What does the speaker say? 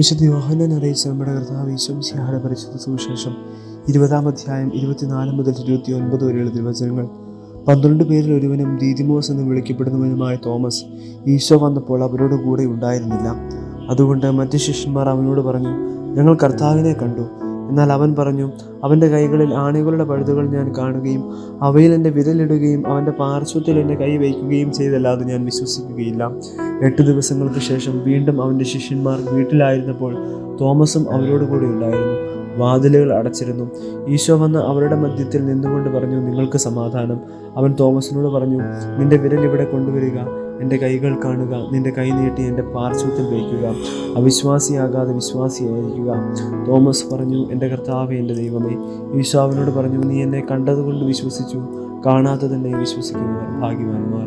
വിശുദ്ധ യോഹനൻ അറിയിച്ച നമ്മുടെ കർത്താവ് ഈശ്വംസിയുടെ പരിശുദ്ധ സുവിശേഷം ഇരുപതാം അധ്യായം ഇരുപത്തിനാല് മുതൽ ഇരുപത്തി ഒൻപത് വരെയുള്ള തിരുവചനങ്ങൾ. പന്ത്രണ്ട് പേരിൽ ഒരുവനും ദീദിമോസ് എന്ന് വിളിക്കപ്പെടുന്നവനുമായ തോമസ് ഈശോ വന്നപ്പോൾ അവരോട് കൂടെ ഉണ്ടായിരുന്നില്ല. അതുകൊണ്ട് മറ്റ് ശിഷ്യന്മാർ അവനോട് പറഞ്ഞു ഞങ്ങൾ കർത്താവിനെ കണ്ടു. എന്നാൽ അവൻ പറഞ്ഞു അവന്റെ കൈകളിൽ ആണികളുടെ പഴുതുകൾ ഞാൻ കാണുകയും അവയിൽ എന്റെ വിരലിടുകയും അവന്റെ പാർശ്വത്തിൽ എന്റെ കൈ വയ്ക്കുകയും ചെയ്തല്ലാതെ ഞാൻ വിശ്വസിക്കുകയില്ല. എട്ട് ദിവസങ്ങൾക്ക് ശേഷം വീണ്ടും അവന്റെ ശിഷ്യന്മാർ വീട്ടിലായിരുന്നപ്പോൾ തോമസും അവരോട് കൂടി ഉണ്ടായിരുന്നു. വാതിലുകൾ അടച്ചിരുന്നു. ഈശോ വന്ന് അവരുടെ മധ്യത്തിൽ നിന്നുകൊണ്ട് പറഞ്ഞു നിങ്ങൾക്ക് സമാധാനം. അവൻ തോമസിനോട് പറഞ്ഞു നിന്റെ വിരൽ ഇവിടെ കൊണ്ടുവരിക എന്റെ കൈകൾ കാണുക നിന്റെ കൈ നീട്ടി എന്റെ പാർശ്വത്തിൽ വയ്ക്കുക അവിശ്വാസിയാകാതെ വിശ്വാസിയായിരിക്കുക. തോമസ് പറഞ്ഞു എന്റെ കർത്താവേ എന്റെ ദൈവമേ. ഈശോ അവനോട് പറഞ്ഞു നീ എന്നെ കണ്ടതുകൊണ്ട് വിശ്വസിച്ചു കാണാത്തതെന്നെ വിശ്വസിക്കുന്നവർ ഭാഗ്യവാന്മാർ.